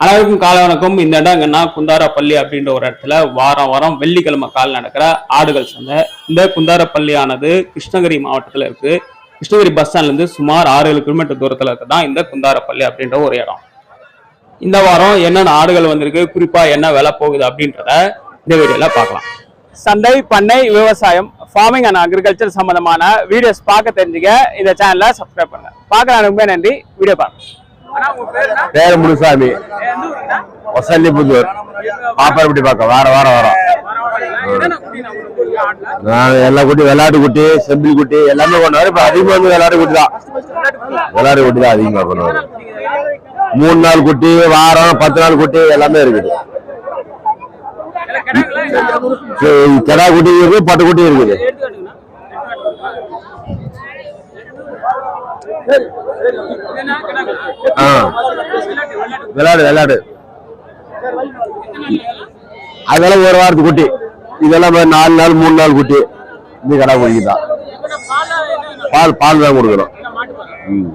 அனைவருக்கும் காலை வணக்கம். இந்த இடம் எங்கன்னா குந்தாரப்பள்ளி அப்படின்ற ஒரு இடத்துல வாரம் வாரம் வெள்ளிக்கிழமை கால் நடக்கிற ஆடுகள் சந்தை. இந்த குந்தாரப்பள்ளியானது கிருஷ்ணகிரி மாவட்டத்தில் இருக்கு. கிருஷ்ணகிரி பஸ் ஸ்டாண்ட்லேருந்து சுமார் ஆறு ஏழு கிலோமீட்டர் தூரத்தில் இருக்குதான் இந்த குந்தாரப்பள்ளி அப்படின்ற ஒரு இடம். இந்த வாரம் என்னென்ன ஆடுகள் வந்திருக்கு குறிப்பாக என்ன விலை போகுது அப்படின்றத இந்த வீடியோவில் பார்க்கலாம். சந்தை பண்ணை விவசாயம் ஃபார்மிங் அண்ட் அக்ரிகல்ச்சர் சம்மந்தமான வீடியோஸ் பார்க்க தெரிஞ்சுக்க இந்த சேனலை சப்ஸ்கிரைப் பண்ணுங்க. பார்க்குற அனுப்புமே நன்றி. வீடியோ பாருங்க பேர முனுசாமி. வசல்லிபுத்தூர் பாப்பாரப்பட்டி பக்கம். வார வாரம் வரோம். நான் எல்லா குட்டி விளையாட்டு குட்டி செம்பிள் குட்டி எல்லாமே கொண்டு வரோம். இப்ப அதிகமா வந்து விளையாட்டு குட்டி தான். விளையாட்டு குட்டி தான் அதிகமா கொண்டு வரோம். மூணு நாள் குட்டி வாரம் பத்து நாள் குட்டி எல்லாமே இருக்குது. கிடா குட்டி இருக்குது பட்டு குட்டி இருக்குது. ஆ. விளையாடு விளையாடு அதெல்லாம் ஒரு வாரத்து குட்டி. இதெல்லாம் நாலு நாள் மூணு நாள் குட்டி. இந்த கடை குட்டி தான் பால் பால் தான் கொடுக்குறோம்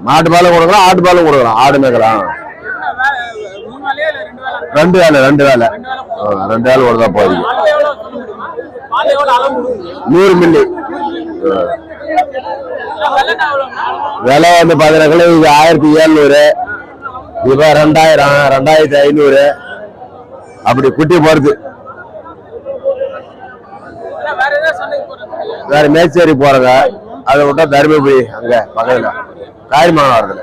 மாட்டு பாலும் கொடுக்குறோம் ஆட்டு பாலும் கொடுக்குறோம் ஆடு மேய்க்கலாம் ரெண்டு வேலை ரெண்டு வேலை. ரெண்டு வேலை ஒரு தான் போகுது நூறு மில்லி. விலை வந்து பாத்தீங்கன்னா கிலோ இது ஆயிரத்தி எழுநூறு இப்போ ரெண்டாயிரம் ரெண்டாயிரத்தி ஐநூறு. அப்படி குட்டி போகிறது வேற மேச்சேரி போறங்க. அதை விட்டா தருமபுரி அங்க பக்கத்துல. காரிமங்கலம் வரதுல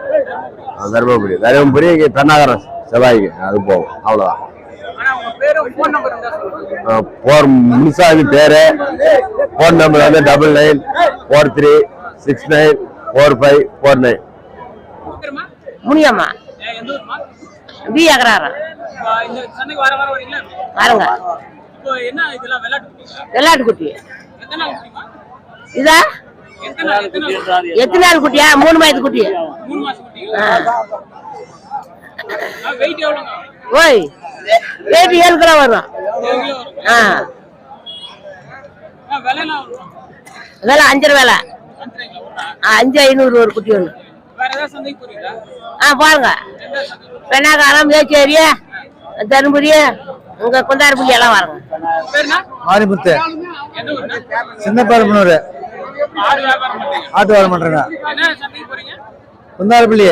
தருமபுரி. தருமபுரி இங்க பெண்ணாகரம் செவ்வாய்க்கு. அது போகும். அவ்வளவுதான். போர் முனிசாமி பேரு போன் நம்பர் வந்து double nine four three six nine four five four nine Muniyamma. B அகராரம் பாருங்க விளையாட்டு குட்டி? இதா? எத்தனை நாள் குட்டியா? மூணு மாதத்து குட்டி. ஓய் வெயிட் ஏழு கிலோ வரும் ஆ. வேலை அஞ்சரை வேலை. ஆ, அஞ்சு ஐநூறு ஒரு குட்டி ஒன்று ஆ பாருங்க பெண்ணாக்காரம் மேச்சேரி தருமபுரி உங்க குந்தாரப்பள்ளி எல்லாம் வரங்க. மாரிமுத்து. சின்ன பரப்பனூர் ஆட்டு வேலை பண்றேங்க. குந்தாரப்பள்ளி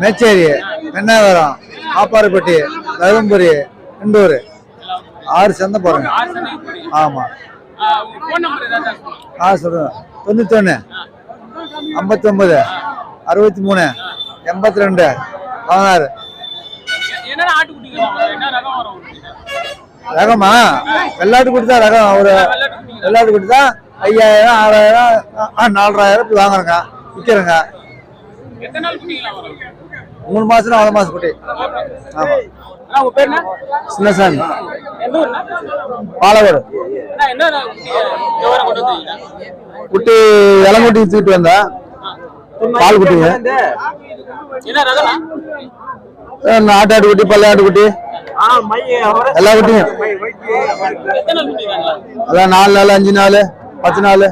மேச்சேரி வெண்ணாவரம் ஆப்பாறுப்பட்டி தருமபுரி இண்டூர் ஆறு சந்தை போறேங்க ஆமாம் ஆ சொல்றேன். தொண்ணூத்தொன்னு ஐம்பத்தொம்பது அறுபத்தி மூணு எண்பத்தி ரெண்டு பதினாறு. ரகமா? வெள்ளாட்டு குட்டி தான் ரகம். ஒரு வெள்ளாட்டு குட்டி தான் ஐயாயிரம் ஆறாயிரம் ஆ, இப்படி வாங்குறேங்க. விற்கிறேங்க மூணு மாசம் நாலு மாசம் குட்டி. ஆமா. சின்னசாமி. பாலகோடு. குட்டி இளங்குட்டி தூக்கிட்டு வந்தேன். பால் குட்டிங்க. நாட்டாடு குட்டி பல்லாட்டு குட்டி. எல்லா குட்டியும் அதான் நாலு நாள் அஞ்சு நாள் பத்து நாள்.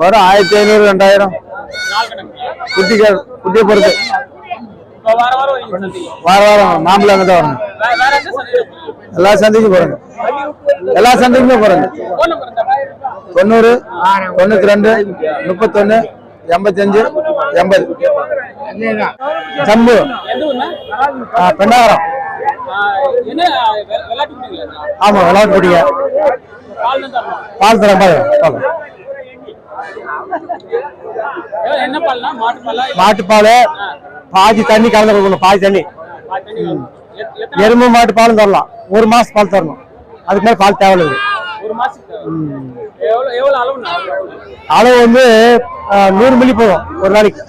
வரும் ஆயிரத்தி ஐநூறு ரெண்டாயிரம். குட்டி குட்டியை பொறுத்து. வார வாரம் மாம்பழம் அங்கே தான் வரணும். எல்லா சந்தைக்கும் போறேங்க எல்லா சந்தைக்குமே போறேங்க தொண்ணூறு தொண்ணூத்தி ரெண்டு முப்பத்தொன்னு எண்பத்தஞ்சு எண்பது. சம்பு. ஆ, ஆமா விளையாட்டு போட்டிங்க பால் தரேன் பாரு பால் என்ன பால்னா மாட்டு பாலா மாட்டுப்பால் பாதி தண்ணி கலந்து கொடுக்கணும் பாதி தண்ணி. எருமை மாட்டு பாலும் தரலாம். ஒரு மாசம் பால் தரணும். அதுக்கு மேல பால் தேவையில்லை அளவு வந்து நூறு மில்லி போதும் ஒரு நாளைக்கு.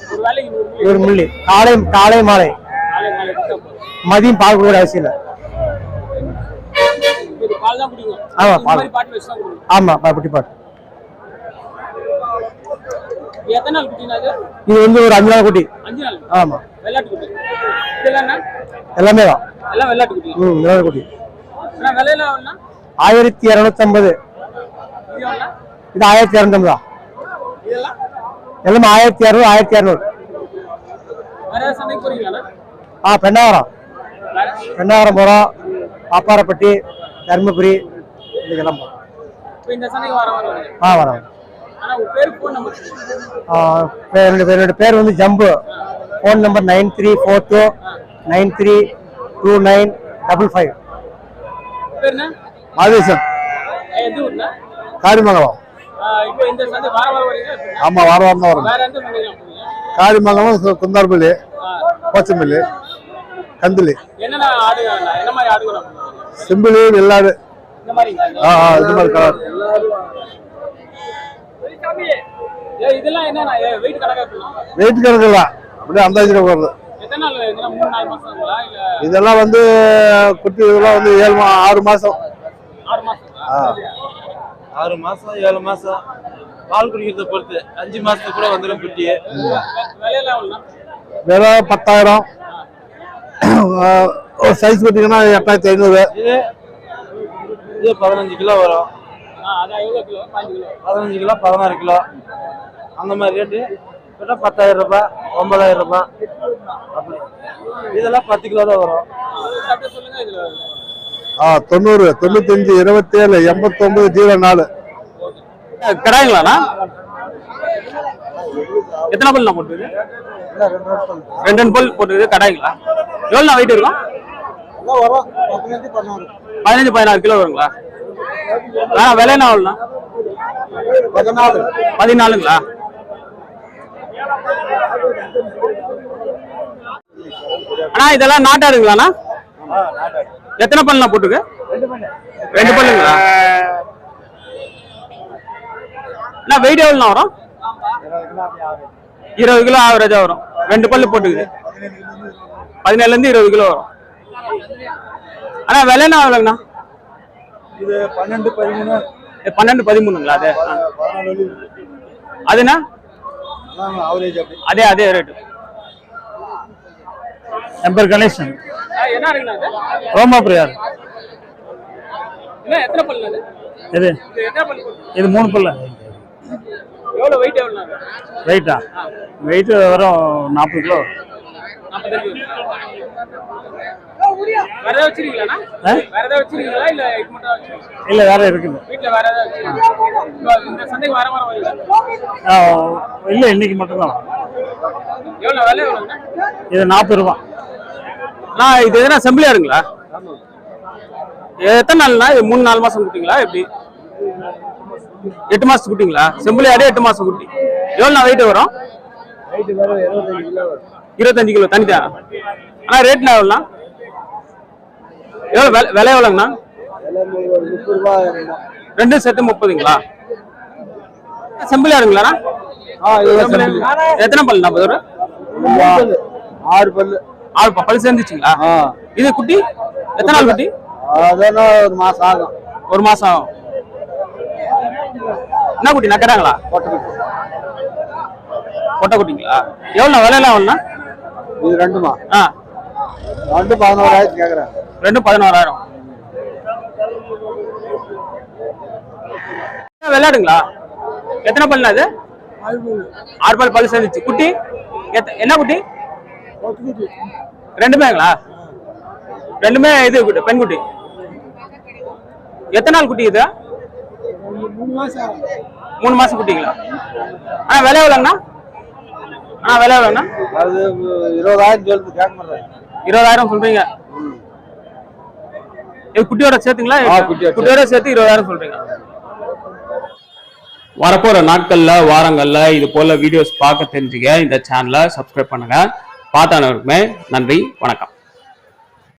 ஒரு நூறு மில்லி? காலை காலை மாலை. மதியம் பால் கொடுக்க அவசியம் இல்லை. பால் ஆமா, பால். பாட்டு ஆமா பா- குட்டி பாட்டு இது வந்து ஒரு அஞ்சு நாள் குட்டி. அஞ்சு நாள். ஆமா. வெள்ளாட்டு குட்டி? எல்லாமே தான். எல்லாம் வெள்ளாட்டு குட்டி. ம் விளையாட்டு குட்டி. எவ்வளோண்ணா? ஆயிரத்தி இரநூத்தம்பது. இது எவ்வளோ இது ஆயிரத்தி இரநூத்தம்பது எல்லாமே ஆயிரத்தி இரநூறு ஆயிரத்தி இரநூறு ஆ பெண்ணாகரம் பெண்ணாகரம் போகிறோம் பாப்பாரப்பட்டி தருமபுரி இதுக்கெல்லாம் போகிறோம் ஆ வரோம். உங்க பேர் வந்து Jambu. Phone number nine three four two nine three two nine double five Madesan Karimangalam. ஆமாம் வாரம் வாரம் தான் வரும். காரிமங்கலம் குந்தார்பள்ளி கந்திலி. மாதிரி ஆடுங்க செம்பிலி வெள்ளாடு. ஆ ஆ இது மாதிரி கலர். வெயிட் கணக்கா இருக்கணும் வெயிட் கணக்கில்ல அப்படியே அந்தாஜி வருது எத்தனை நாள் இதெல்லாம் வந்து குட்டி இதெல்லாம் வந்து ஏழு மா ஆறு மாசம். ஆறு மாசம் ஏழு மாசம். பால் குடிக்கிறத பொறுத்து அஞ்சு மாசத்துக்கு கூட வந்துடும் குட்டி. வெ- விலையெல்லாம் எவ்வளோண்ணா? வெறும் பத்தாயிரம். ஒரு சைஸ் பார்த்தீங்கன்னா எட்டாயிரத்தி ஐநூறு. இது இது பதினஞ்சு கிலோ வரும். பதினஞ்சு கிலோ. பதினாறு கிலோ. அந்த மாதிரி ரேட்டு கிட்ட பத்தாயிரம் ரூபாய் ஒன்பதாயிரம் ரூபாய். அப்படி. இதெல்லாம் பத்து கிலோ தான் வரும். அப்படியே சொல்லுங்க இதுல ஆ தொண்ணூறு தொண்ணூத்தஞ்சு இருபத்தேழு எண்பத்தொம்பது ஜீரோ நாலு. கடாய்ங்களாண்ணா? எத்தனை பல் போட்டுருது ரெண்டு ரெண்டு பல் போட்டுருது கடாய்ங்களா? எவ்வளோ வெயிட் இருக்கும் பதினஞ்சு பதினாறு கிலோ வருங்களா? விலை என்ன பதினாலு. பதினாலுங்களா? அண்ணா இதெல்லாம் நாட்டாடுங்களாண்ணா? எத்தனை பல்லுண்ணா போட்டுருக்கு? ரெண்டு பல்லுங்களா? அண்ணா வெயிட் எவ்வளோண்ணா வரும்? இருபது கிலோ ஆவரேஜா வரும். ரெண்டு பல்லு போட்டுக்குது. பதினேழுல இருந்து இருபது கிலோ வரும். அண்ணா விலை என்ன எவ்வளோங்கண்ணா இது பன்னெண்டு பதிமூணு. பன்னெண்டு பதிமூணுங்களா? அது அப்படி. அதே அதே ரேட்டு என் பேர் கணேசன் என்ன இருக்குண்ணா ரோமா பிரியார் என்ன எத்தனை பல்லு அது? இது இது மூணு பல்ல. எவ்வளோ வெயிட் எவ்வளோ வெயிட்டா வெயிட் வரும் நாற்பது கிலோ. இல்ல வேற இருக்குது. வீட்டுல வேற ஏதாவது வச்சிருக்கீங்களா? இப்போ இந்த சந்தைக்கு வர வர வரீங்களா இல்லை இன்னைக்கு மட்டும்தான். எவ்வளோ இது நாற்பது ரூபா. நான் இது எதனா செம்பிளியாருங்களா எத்தனை நாள்னா இது மூணு நாலு மாசம் குட்டிங்களா எப்படி? எட்டு மாசத்து குட்டிங்களா செம்பிளியாடே எட்டு மாசம் குட்டி எவ்வளோ வெயிட் வரும்? இருபத்தஞ்சு கிலோ தனிதான் ஆனா ரேட்னா எவ்வளோண்ணா எவ்வளோ விலை எவ்வளோங்கண்ணா? ரெண்டும் சேர்த்து முப்பதுங்களா? செம்பிளியாருங்களாண்ணா எத்தனை பல் நாற்பது ஒரு? ஆறு பல்லு. ஆறு பல் சேர்ந்துச்சுங்களா? இது குட்டி? எத்தனை நாள் குட்டி? ஒரு மாசம் ஆகும். ஒரு மாசம் ஆகும். என்ன குட்டி நக்கறாங்களா? கொட்டை குட்டிங்களா? எவ்வளோ விலையெல்லாம் எவ்வளோண்ணா? இது ரெண்டுமா? ஆ. ரெண்டு பதினோராயிரத்து கேக்குறேன் ரெண்டும் பதினோராயிரம். விளையாடுங்களா? எத்தனை பல்லுண்ணா அது ஆறு பல் பல்லு சேர்ந்துச்சு குட்டி? என்ன குட்டி? ரெண்டுமேங்களா ரெண்டுமே இது குட்டி, பெண் குட்டி. எத்தனை நாள் குட்டி இது? மூணு மாசம் குட்டிங்களா? ஆ விலை எவ்வளோங்கண்ணா? ஆ விலை எவ்வளோங்கண்ணா? அது இருபதாயிரம் இருபதாயிரம் சொல்றீங்க. குட்டியோட சேர்த்துங்களா? குட்டியோட சேர்த்து இருபதாயிரம் சொல்றீங்க. வரப்போற நாட்கள்ல வாரங்கள்ல இது போல வீடியோஸ் பார்க்க தெரிஞ்சுக்க இந்த சேனலை சப்ஸ்கிரைப் பண்ணுங்க. பார்த்தானவருக்குமே நன்றி வணக்கம்.